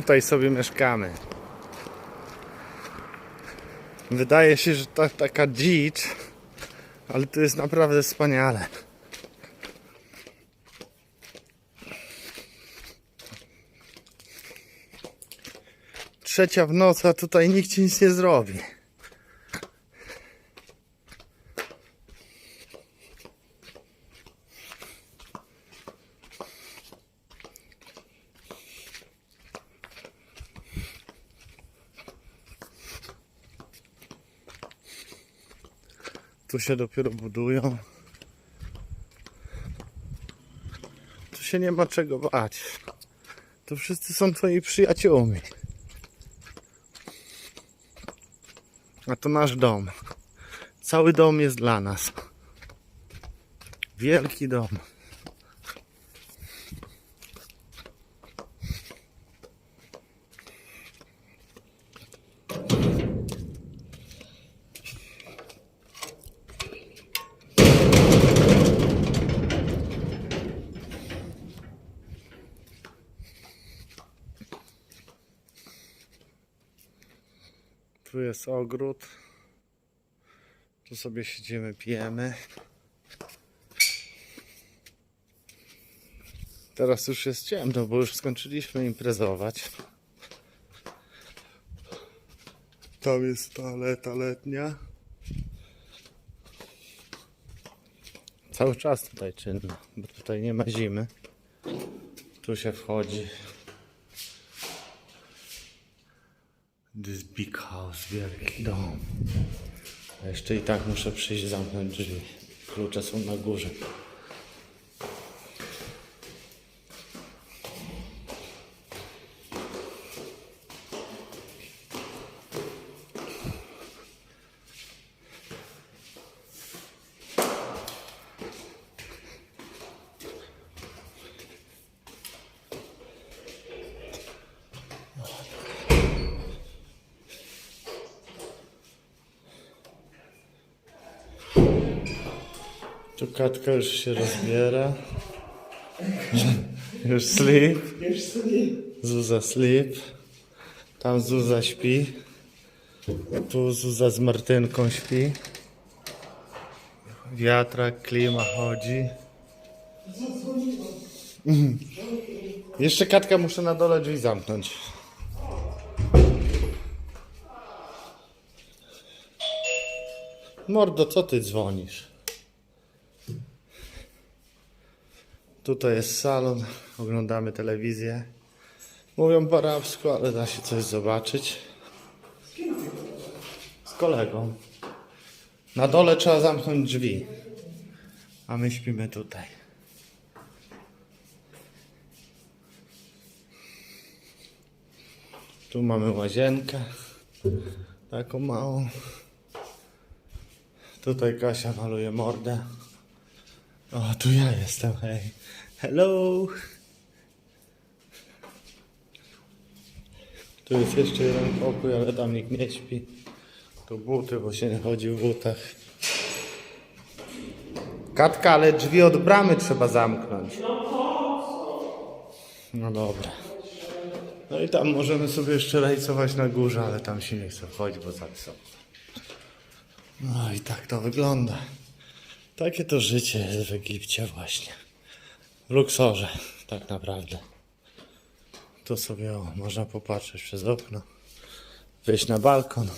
tutaj sobie mieszkamy. Wydaje się, że to taka dzicz, ale tu jest naprawdę wspaniale. Trzecia w nocy, a tutaj nikt ci nic nie zrobi. Tu się dopiero budują. Tu się nie ma czego bać. Tu wszyscy są twoi przyjaciółmi. A to nasz dom. Cały dom jest dla nas. Wielki dom. Tu jest ogród. Tu sobie siedzimy, pijemy. Teraz już jest ciemno, bo już skończyliśmy imprezować. Tam jest toaleta letnia. Cały czas tutaj czynno, bo tutaj nie ma zimy. Tu się wchodzi. This big house, wielki dom. A jeszcze i tak muszę przyjść zamknąć drzwi. Klucze są na górze. Tu katka już się rozbiera. Już sleep. Zuza sleep. Tam Zuza śpi. Tu Zuza z Martynką śpi. Wiatrak, klima chodzi. Jeszcze katka muszę na dole drzwi zamknąć. Mordo, co ty dzwonisz? Tutaj jest salon, oglądamy telewizję. Mówią po arabsku, ale da się coś zobaczyć. Z kolegą. Na dole trzeba zamknąć drzwi. A my śpimy tutaj. Tu mamy łazienkę. Taką małą. Tutaj Kasia maluje mordę. O, tu ja jestem, hej. Hello. Tu jest jeszcze jeden pokój, ale tam nikt nie śpi. Tu buty, bo się nie chodzi w butach. Katka, ale drzwi od bramy trzeba zamknąć. No dobra. No i tam możemy sobie jeszcze rajcować na górze, ale tam się nie chce wchodzić, bo za wysoko. No i tak to wygląda. Takie to życie w Egipcie właśnie. W luksorze, tak naprawdę. Tu sobie o, można popatrzeć przez okno. Wyjść na balkon.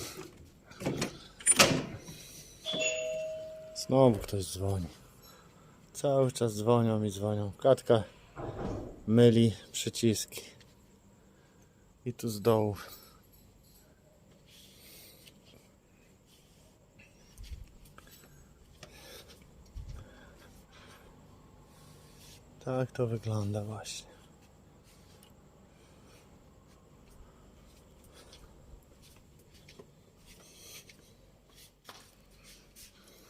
Znowu ktoś dzwoni. Cały czas dzwonią i dzwonią. Katka myli przyciski. I tu z dołu. Tak to wygląda właśnie.